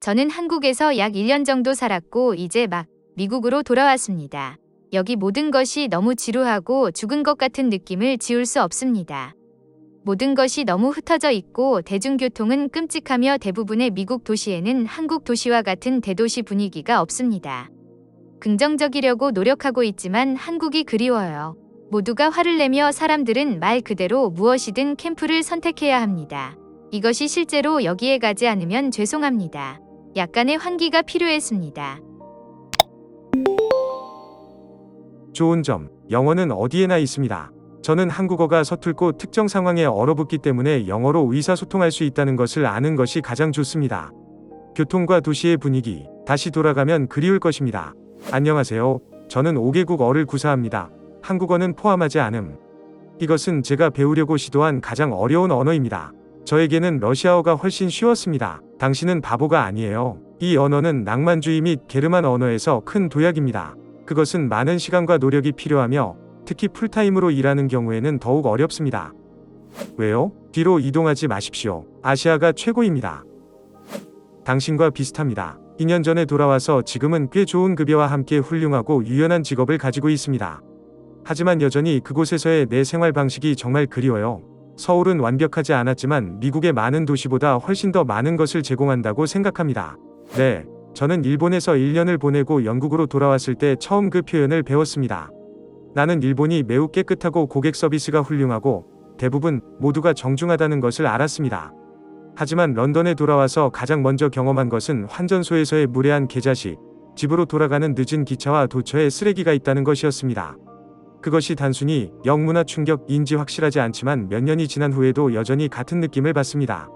저는 한국에서 약 1년 정도 살았고 이제 막 미국으로 돌아왔습니다. 여기 모든 것이 너무 지루하고 죽은 것 같은 느낌을 지울 수 없습니다. 모든 것이 너무 흩어져 있고 대중교통은 끔찍하며 대부분의 미국 도시에는 한국 도시와 같은 대도시 분위기가 없습니다. 긍정적이려고 노력하고 있지만 한국이 그리워요. 모두가 화를 내며 사람들은 말 그대로 무엇이든 캠프를 선택해야 합니다. 이것이 실제로 여기에 가지 않으면 죄송합니다. 약간의 환기가 필요했습니다. 좋은 점, 영어는 어디에나 있습니다. 저는 한국어가 서툴고 특정 상황에 얼어붙기 때문에 영어로 의사소통할 수 있다는 것을 아는 것이 가장 좋습니다. 교통과 도시의 분위기, 다시 돌아가면 그리울 것입니다. 안녕하세요. 저는 5개국어를 구사합니다. 한국어는 포함하지 않음. 이것은 제가 배우려고 시도한 가장 어려운 언어입니다. 저에게는 러시아어가 훨씬 쉬웠습니다. 당신은 바보가 아니에요. 이 언어는 낭만주의 및 게르만 언어에서 큰 도약입니다. 그것은 많은 시간과 노력이 필요하며 특히 풀타임으로 일하는 경우에는 더욱 어렵습니다. 왜요? 뒤로 이동하지 마십시오. 아시아가 최고입니다. 당신과 비슷합니다. 2년 전에 돌아와서 지금은 꽤 좋은 급여와 함께 훌륭하고 유연한 직업을 가지고 있습니다. 하지만 여전히 그곳에서의 내 생활 방식이 정말 그리워요. 서울은 완벽하지 않았지만 미국의 많은 도시보다 훨씬 더 많은 것을 제공한다고 생각합니다. 네, 저는 일본에서 1년을 보내고 영국으로 돌아왔을 때 처음 그 표현을 배웠습니다. 나는 일본이 매우 깨끗하고 고객 서비스가 훌륭하고 대부분 모두가 정중하다는 것을 알았습니다. 하지만 런던에 돌아와서 가장 먼저 경험한 것은 환전소에서의 무례한 계좌식, 집으로 돌아가는 늦은 기차와 도처에 쓰레기가 있다는 것이었습니다. 그것이 단순히 영문화 충격인지 확실하지 않지만 몇 년이 지난 후에도 여전히 같은 느낌을 받습니다.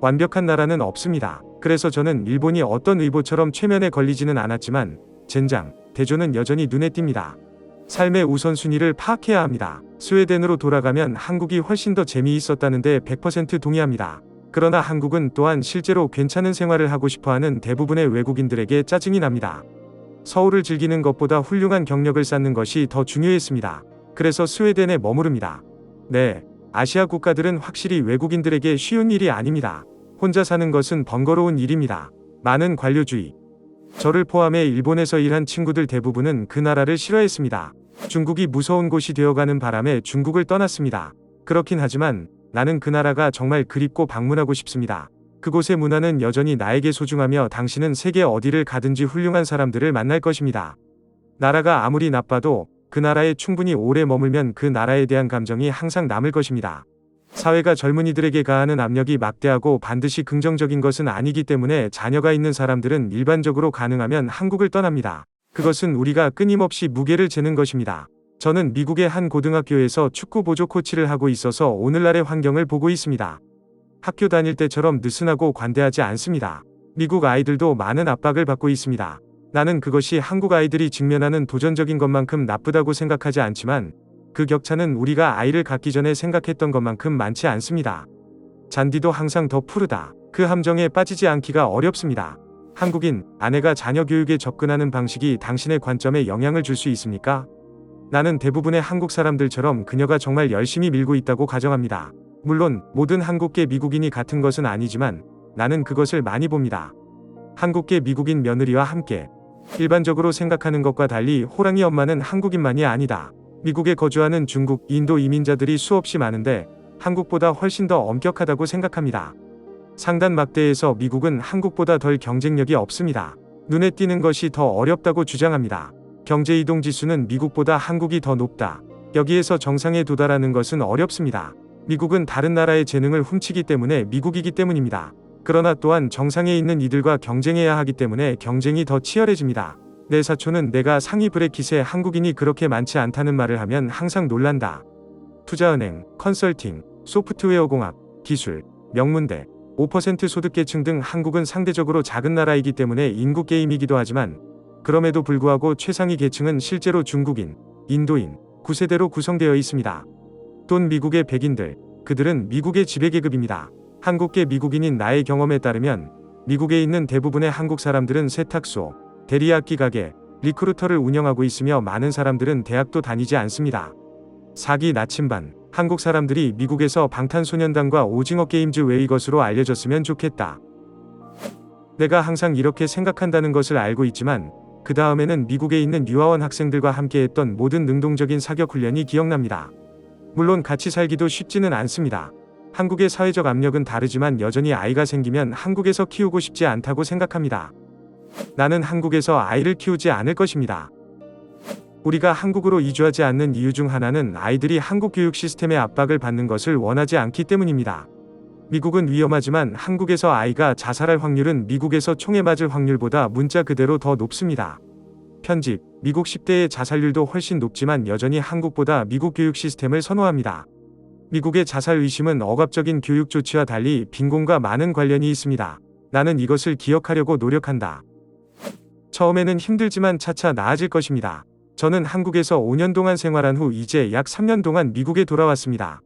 완벽한 나라는 없습니다. 그래서 저는 일본이 어떤 의보처럼 최면에 걸리지는 않았지만 젠장, 대조는 여전히 눈에 띕니다. 삶의 우선순위를 파악해야 합니다. 스웨덴으로 돌아가면 한국이 훨씬 더 재미있었다는데 100% 동의합니다. 그러나 한국은 또한 실제로 괜찮은 생활을 하고 싶어 하는 대부분의 외국인들에게 짜증이 납니다. 서울을 즐기는 것보다 훌륭한 경력을 쌓는 것이 더 중요했습니다. 그래서 스웨덴에 머무릅니다. 네, 아시아 국가들은 확실히 외국인들에게 쉬운 일이 아닙니다. 혼자 사는 것은 번거로운 일입니다. 많은 관료주의. 저를 포함해 일본에서 일한 친구들 대부분은 그 나라를 싫어했습니다. 중국이 무서운 곳이 되어가는 바람에 중국을 떠났습니다. 그렇긴 하지만 나는 그 나라가 정말 그립고 방문하고 싶습니다. 그곳의 문화는 여전히 나에게 소중하며 당신은 세계 어디를 가든지 훌륭한 사람들을 만날 것입니다. 나라가 아무리 나빠도 그 나라에 충분히 오래 머물면 그 나라에 대한 감정이 항상 남을 것입니다. 사회가 젊은이들에게 가하는 압력이 막대하고 반드시 긍정적인 것은 아니기 때문에 자녀가 있는 사람들은 일반적으로 가능하면 한국을 떠납니다. 그것은 우리가 끊임없이 무게를 재는 것입니다. 저는 미국의 한 고등학교에서 축구 보조 코치를 하고 있어서 오늘날의 환경을 보고 있습니다. 학교 다닐 때처럼 느슨하고 관대하지 않습니다. 미국 아이들도 많은 압박을 받고 있습니다. 나는 그것이 한국 아이들이 직면하는 도전적인 것만큼 나쁘다고 생각하지 않지만 그 격차는 우리가 아이를 갖기 전에 생각했던 것만큼 많지 않습니다. 잔디도 항상 더 푸르다. 그 함정에 빠지지 않기가 어렵습니다. 한국인, 아내가 자녀 교육에 접근하는 방식이 당신의 관점에 영향을 줄 수 있습니까? 나는 대부분의 한국 사람들처럼 그녀가 정말 열심히 밀고 있다고 가정합니다. 물론 모든 한국계 미국인이 같은 것은 아니지만 나는 그것을 많이 봅니다. 한국계 미국인 며느리와 함께 일반적으로 생각하는 것과 달리 호랑이 엄마는 한국인만이 아니다. 미국에 거주하는 중국, 인도 이민자들이 수없이 많은데 한국보다 훨씬 더 엄격하다고 생각합니다. 상단 막대에서 미국은 한국보다 덜 경쟁력이 없습니다. 눈에 띄는 것이 더 어렵다고 주장합니다. 경제 이동 지수는 미국보다 한국이 더 높다. 여기에서 정상에 도달하는 것은 어렵습니다. 미국은 다른 나라의 재능을 훔치기 때문에 미국이기 때문입니다. 그러나 또한 정상에 있는 이들과 경쟁해야 하기 때문에 경쟁이 더 치열해집니다. 내 사촌은 내가 상위 브레킷에 한국인이 그렇게 많지 않다는 말을 하면 항상 놀란다. 투자은행, 컨설팅, 소프트웨어 공학, 기술, 명문대, 5% 소득계층 등 한국은 상대적으로 작은 나라이기 때문에 인구 게임이기도 하지만 그럼에도 불구하고 최상위 계층은 실제로 중국인, 인도인, 9세대로 구성되어 있습니다. 돈 미국의 백인들, 그들은 미국의 지배계급입니다. 한국계 미국인인 나의 경험에 따르면 미국에 있는 대부분의 한국 사람들은 세탁소, 대리악기 가게, 리크루터를 운영하고 있으며 많은 사람들은 대학도 다니지 않습니다. 사기 나침반, 한국 사람들이 미국에서 방탄소년단과 오징어 게임즈 왜 이것으로 알려졌으면 좋겠다. 내가 항상 이렇게 생각한다는 것을 알고 있지만 그 다음에는 미국에 있는 유아원 학생들과 함께 했던 모든 능동적인 사격 훈련이 기억납니다. 물론 같이 살기도 쉽지는 않습니다. 한국의 사회적 압력은 다르지만 여전히 아이가 생기면 한국에서 키우고 싶지 않다고 생각합니다. 나는 한국에서 아이를 키우지 않을 것입니다. 우리가 한국으로 이주하지 않는 이유 중 하나는 아이들이 한국 교육 시스템의 압박을 받는 것을 원하지 않기 때문입니다. 미국은 위험하지만 한국에서 아이가 자살할 확률은 미국에서 총에 맞을 확률보다 문자 그대로 더 높습니다. 편집, 미국 10대의 자살률도 훨씬 높지만 여전히 한국보다 미국 교육 시스템을 선호합니다. 미국의 자살 의심은 억압적인 교육 조치와 달리 빈곤과 많은 관련이 있습니다. 나는 이것을 기억하려고 노력한다. 처음에는 힘들지만 차차 나아질 것입니다. 저는 한국에서 5년 동안 생활한 후 이제 약 3년 동안 미국에 돌아왔습니다.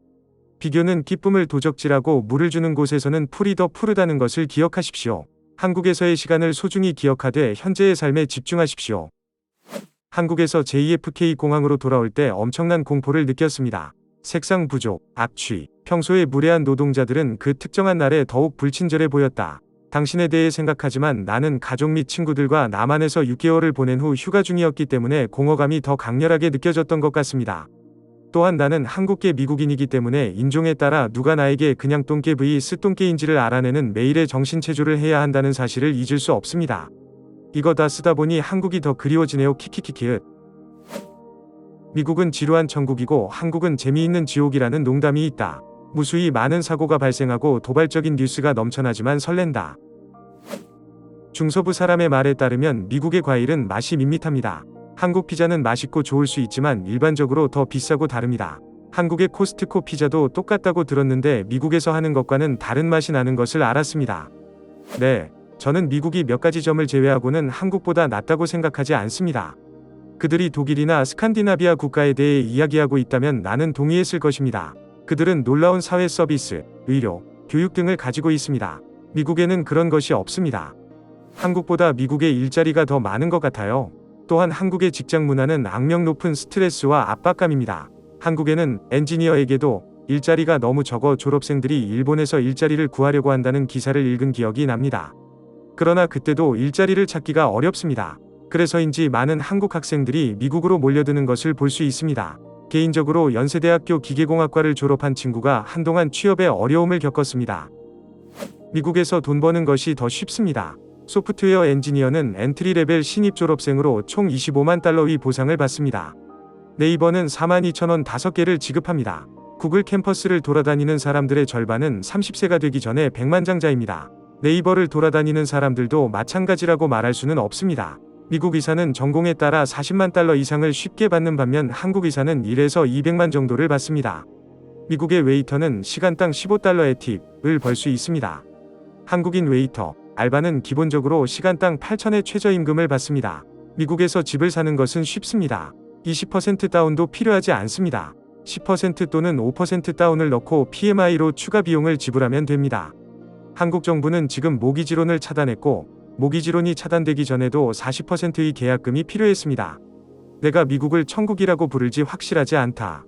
비교는 기쁨을 도적질하고 물을 주는 곳에서는 풀이 더 푸르다는 것을 기억하십시오. 한국에서의 시간을 소중히 기억하되 현재의 삶에 집중하십시오. 한국에서 JFK 공항으로 돌아올 때 엄청난 공포를 느꼈습니다. 색상 부족, 악취, 평소에 무례한 노동자들은 그 특정한 날에 더욱 불친절해 보였다. 당신에 대해 생각하지만 나는 가족 및 친구들과 남한에서 6개월을 보낸 후 휴가 중이었기 때문에 공허감이 더 강렬하게 느껴졌던 것 같습니다. 또한 나는 한국계 미국인이기 때문에 인종에 따라 누가 나에게 그냥 똥개 v 스똥개인지를 알아내는 매일의 정신체조를 해야 한다는 사실을 잊을 수 없습니다. 이거 다 쓰다 보니 한국이 더 그리워지네요 키키키키읒. 미국은 지루한 천국이고 한국은 재미있는 지옥이라는 농담이 있다. 무수히 많은 사고가 발생하고 도발적인 뉴스가 넘쳐나지만 설렌다. 중서부 사람의 말에 따르면 미국의 과일은 맛이 밋밋합니다. 한국 피자는 맛있고 좋을 수 있지만 일반적으로 더 비싸고 다릅니다. 한국의 코스트코 피자도 똑같다고 들었는데 미국에서 하는 것과는 다른 맛이 나는 것을 알았습니다. 네, 저는 미국이 몇 가지 점을 제외하고는 한국보다 낫다고 생각하지 않습니다. 그들이 독일이나 스칸디나비아 국가에 대해 이야기하고 있다면 나는 동의했을 것입니다. 그들은 놀라운 사회 서비스, 의료, 교육 등을 가지고 있습니다. 미국에는 그런 것이 없습니다. 한국보다 미국의 일자리가 더 많은 것 같아요. 또한 한국의 직장 문화는 악명 높은 스트레스와 압박감입니다. 한국에는 엔지니어에게도 일자리가 너무 적어 졸업생들이 일본에서 일자리를 구하려고 한다는 기사를 읽은 기억이 납니다. 그러나 그때도 일자리를 찾기가 어렵습니다. 그래서인지 많은 한국 학생들이 미국으로 몰려드는 것을 볼 수 있습니다. 개인적으로 연세대학교 기계공학과를 졸업한 친구가 한동안 취업에 어려움을 겪었습니다. 미국에서 돈 버는 것이 더 쉽습니다. 소프트웨어 엔지니어는 엔트리 레벨 신입 졸업생으로 총 25만 달러의 보상을 받습니다. 네이버는 4만 2천 원 5개를 지급합니다. 구글 캠퍼스를 돌아다니는 사람들의 절반은 30세가 되기 전에 백만장자입니다. 네이버를 돌아다니는 사람들도 마찬가지라고 말할 수는 없습니다. 미국 이사는 전공에 따라 40만 달러 이상을 쉽게 받는 반면 한국 이사는 1에서 200만 정도를 받습니다. 미국의 웨이터는 시간당 15달러의 팁을 벌 수 있습니다. 한국인 웨이터, 알바는 기본적으로 시간당 8천의 최저임금을 받습니다. 미국에서 집을 사는 것은 쉽습니다. 20% 다운도 필요하지 않습니다. 10% 또는 5% 다운을 넣고 PMI로 추가 비용을 지불하면 됩니다. 한국 정부는 지금 모기지론을 차단했고 모기지론이 차단되기 전에도 40%의 계약금이 필요했습니다. 내가 미국을 천국이라고 부를지 확실하지 않다.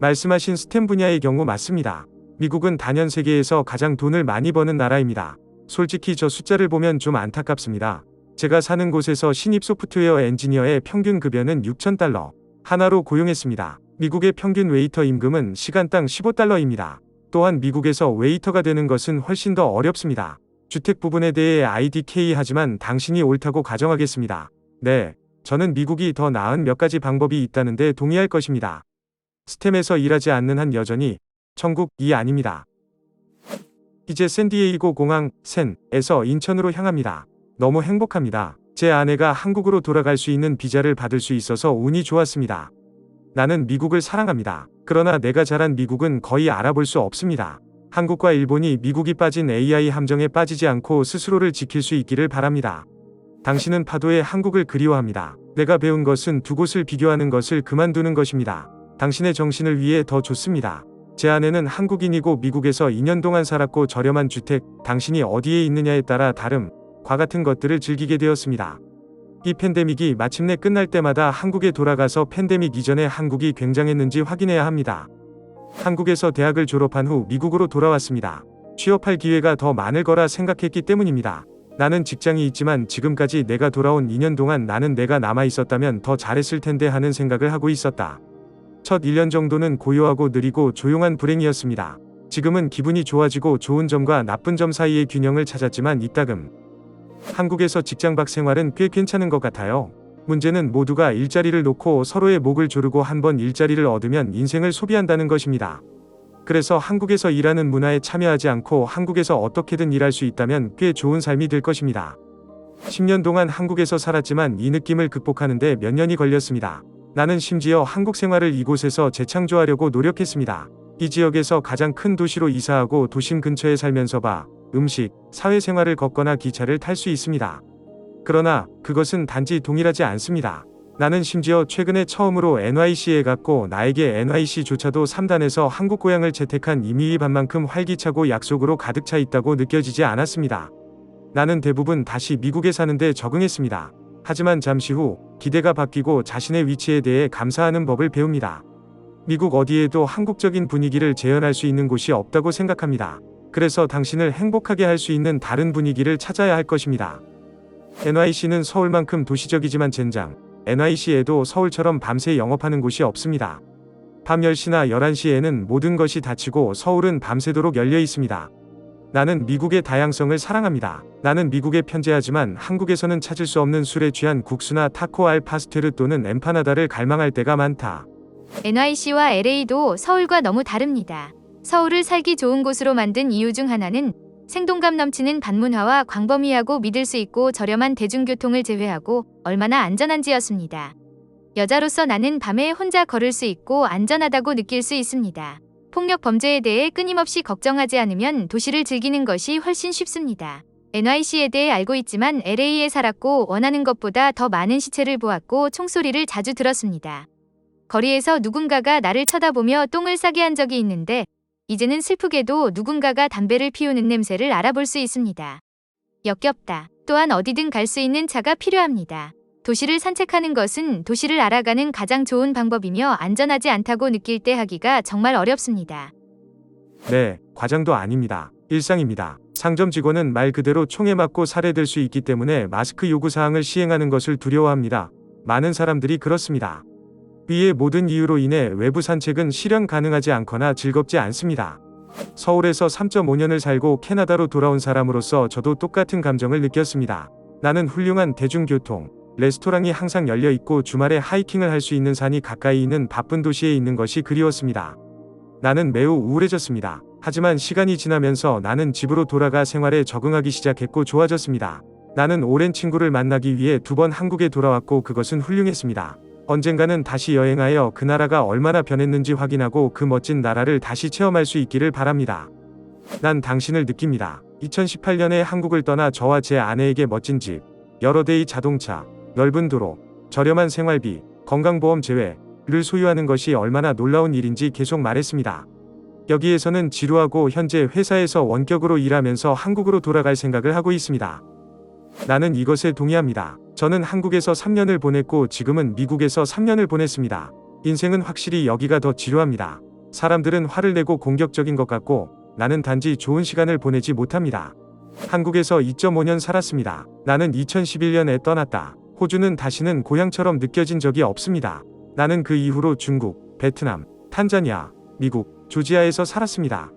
말씀하신 스템 분야의 경우 맞습니다. 미국은 단연 세계에서 가장 돈을 많이 버는 나라입니다. 솔직히 저 숫자를 보면 좀 안타깝습니다. 제가 사는 곳에서 신입 소프트웨어 엔지니어의 평균 급여는 6,000달러. 하나로 고용했습니다. 미국의 평균 웨이터 임금은 시간당 15달러입니다. 또한 미국에서 웨이터가 되는 것은 훨씬 더 어렵습니다. 주택 부분에 대해 IDK 하지만 당신이 옳다고 가정하겠습니다. 네, 저는 미국이 더 나은 몇 가지 방법이 있다는데 동의할 것입니다. 스템에서 일하지 않는 한 여전히 천국이 아닙니다. 이제 샌디에이고 공항 샌에서 인천으로 향합니다. 너무 행복합니다. 제 아내가 한국으로 돌아갈 수 있는 비자를 받을 수 있어서 운이 좋았습니다. 나는 미국을 사랑합니다. 그러나 내가 자란 미국은 거의 알아볼 수 없습니다. 한국과 일본이 미국이 빠진 AI 함정에 빠지지 않고 스스로를 지킬 수 있기를 바랍니다. 당신은 파도의 한국을 그리워합니다. 내가 배운 것은 두 곳을 비교하는 것을 그만두는 것입니다. 당신의 정신을 위해 더 좋습니다. 제 아내는 한국인이고 미국에서 2년 동안 살았고 저렴한 주택, 당신이 어디에 있느냐에 따라 다름, 과 같은 것들을 즐기게 되었습니다. 이 팬데믹이 마침내 끝날 때마다 한국에 돌아가서 팬데믹 이전에 한국이 굉장했는지 확인해야 합니다. 한국에서 대학을 졸업한 후 미국으로 돌아왔습니다. 취업할 기회가 더 많을 거라 생각했기 때문입니다. 나는 직장이 있지만 지금까지 내가 돌아온 2년 동안 나는 내가 남아 있었다면 더 잘했을 텐데 하는 생각을 하고 있었다. 첫 1년 정도는 고요하고 느리고 조용한 불행이었습니다. 지금은 기분이 좋아지고 좋은 점과 나쁜 점 사이의 균형을 찾았지만 이따금 한국에서 직장 밖 생활은 꽤 괜찮은 것 같아요. 문제는 모두가 일자리를 놓고 서로의 목을 조르고 한번 일자리를 얻으면 인생을 소비한다는 것입니다. 그래서 한국에서 일하는 문화에 참여하지 않고 한국에서 어떻게든 일할 수 있다면 꽤 좋은 삶이 될 것입니다. 10년 동안 한국에서 살았지만 이 느낌을 극복하는데 몇 년이 걸렸습니다. 나는 심지어 한국 생활을 이곳에서 재창조하려고 노력했습니다. 이 지역에서 가장 큰 도시로 이사하고 도심 근처에 살면서 봐, 음식, 사회생활을 걷거나 기차를 탈 수 있습니다. 그러나 그것은 단지 동일하지 않습니다. 나는 심지어 최근에 처음으로 NYC에 갔고 나에게 NYC조차도 3단에서 한국 고향을 채택한 이미희 반만큼 활기차고 약속으로 가득 차 있다고 느껴지지 않았습니다. 나는 대부분 다시 미국에 사는데 적응했습니다. 하지만 잠시 후 기대가 바뀌고 자신의 위치에 대해 감사하는 법을 배웁니다. 미국 어디에도 한국적인 분위기를 재현할 수 있는 곳이 없다고 생각합니다. 그래서 당신을 행복하게 할 수 있는 다른 분위기를 찾아야 할 것입니다. NYC는 서울만큼 도시적이지만 젠장, NYC에도 서울처럼 밤새 영업하는 곳이 없습니다. 밤 10시나 11시에는 모든 것이 닫히고 서울은 밤새도록 열려 있습니다. 나는 미국의 다양성을 사랑합니다. 나는 미국에 편재하지만 한국에서는 찾을 수 없는 술에 취한 국수나 타코 알 파스테르 또는 엠파나다를 갈망할 때가 많다. NYC와 LA도 서울과 너무 다릅니다. 서울을 살기 좋은 곳으로 만든 이유 중 하나는 생동감 넘치는 반문화와 광범위하고 믿을 수 있고 저렴한 대중교통을 제외하고 얼마나 안전한지였습니다. 여자로서 나는 밤에 혼자 걸을 수 있고 안전하다고 느낄 수 있습니다. 폭력 범죄에 대해 끊임없이 걱정하지 않으면 도시를 즐기는 것이 훨씬 쉽습니다. NYC에 대해 알고 있지만 LA에 살았고 원하는 것보다 더 많은 시체를 보았고 총소리를 자주 들었습니다. 거리에서 누군가가 나를 쳐다보며 똥을 싸게 한 적이 있는데 이제는 슬프게도 누군가가 담배를 피우는 냄새를 알아볼 수 있습니다. 역겹다. 또한 어디든 갈 수 있는 차가 필요합니다. 도시를 산책하는 것은 도시를 알아가는 가장 좋은 방법이며 안전하지 않다고 느낄 때 하기가 정말 어렵습니다. 네, 과장도 아닙니다. 일상입니다. 상점 직원은 말 그대로 총에 맞고 살해될 수 있기 때문에 마스크 요구 사항을 시행하는 것을 두려워합니다. 많은 사람들이 그렇습니다. 위의 모든 이유로 인해 외부 산책은 실현 가능하지 않거나 즐겁지 않습니다. 서울에서 3.5년을 살고 캐나다로 돌아온 사람으로서 저도 똑같은 감정을 느꼈습니다. 나는 훌륭한 대중교통, 레스토랑이 항상 열려 있고 주말에 하이킹을 할 수 있는 산이 가까이 있는 바쁜 도시에 있는 것이 그리웠습니다. 나는 매우 우울해졌습니다. 하지만 시간이 지나면서 나는 집으로 돌아가 생활에 적응하기 시작했고 좋아졌습니다. 나는 오랜 친구를 만나기 위해 두 번 한국에 돌아왔고 그것은 훌륭했습니다. 언젠가는 다시 여행하여 그 나라가 얼마나 변했는지 확인하고 그 멋진 나라를 다시 체험할 수 있기를 바랍니다. 난 당신을 느낍니다. 2018년에 한국을 떠나 저와 제 아내에게 멋진 집, 여러 대의 자동차, 넓은 도로, 저렴한 생활비, 건강보험 제외를 소유하는 것이 얼마나 놀라운 일인지 계속 말했습니다. 여기에서는 지루하고 현재 회사에서 원격으로 일하면서 한국으로 돌아갈 생각을 하고 있습니다. 나는 이것에 동의합니다. 저는 한국에서 3년을 보냈고 지금은 미국에서 3년을 보냈습니다. 인생은 확실히 여기가 더 지루합니다. 사람들은 화를 내고 공격적인 것 같고 나는 단지 좋은 시간을 보내지 못합니다. 한국에서 2.5년 살았습니다. 나는 2011년에 떠났다. 호주는 다시는 고향처럼 느껴진 적이 없습니다. 나는 그 이후로 중국, 베트남, 탄자니아, 미국, 조지아에서 살았습니다.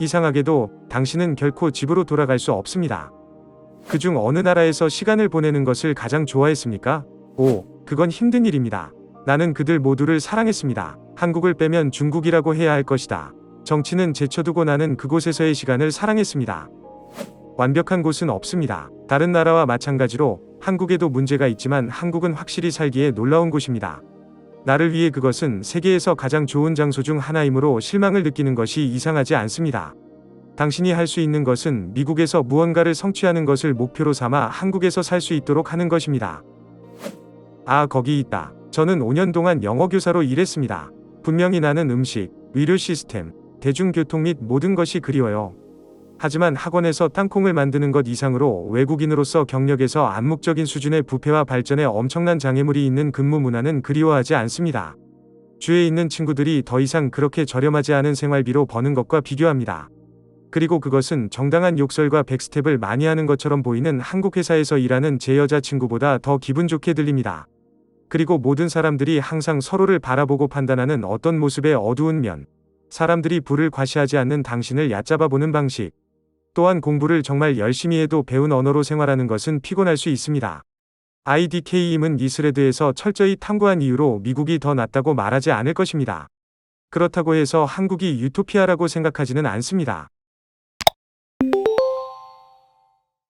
이상하게도 당신은 결코 집으로 돌아갈 수 없습니다. 그중 어느 나라에서 시간을 보내는 것을 가장 좋아했습니까? 오, 그건 힘든 일입니다. 나는 그들 모두를 사랑했습니다. 한국을 빼면 중국이라고 해야 할 것이다. 정치는 제쳐두고 나는 그곳에서의 시간을 사랑했습니다. 완벽한 곳은 없습니다. 다른 나라와 마찬가지로 한국에도 문제가 있지만 한국은 확실히 살기에 놀라운 곳입니다. 나를 위해 그것은 세계에서 가장 좋은 장소 중 하나이므로 실망을 느끼는 것이 이상하지 않습니다. 당신이 할 수 있는 것은 미국에서 무언가를 성취하는 것을 목표로 삼아 한국에서 살 수 있도록 하는 것입니다. 아, 거기 있다. 저는 5년 동안 영어 교사로 일했습니다. 분명히 나는 음식, 의료 시스템, 대중교통 및 모든 것이 그리워요. 하지만 학원에서 땅콩을 만드는 것 이상으로 외국인으로서 경력에서 암묵적인 수준의 부패와 발전에 엄청난 장애물이 있는 근무 문화는 그리워하지 않습니다. 주에 있는 친구들이 더 이상 그렇게 저렴하지 않은 생활비로 버는 것과 비교합니다. 그리고 그것은 정당한 욕설과 백스텝을 많이 하는 것처럼 보이는 한국 회사에서 일하는 제 여자친구보다 더 기분 좋게 들립니다. 그리고 모든 사람들이 항상 서로를 바라보고 판단하는 어떤 모습의 어두운 면, 사람들이 불을 과시하지 않는 당신을 얕잡아 보는 방식, 또한 공부를 정말 열심히 해도 배운 언어로 생활하는 것은 피곤할 수 있습니다. IDK임은 이 스레드에서 철저히 탐구한 이유로 미국이 더 낫다고 말하지 않을 것입니다. 그렇다고 해서 한국이 유토피아라고 생각하지는 않습니다.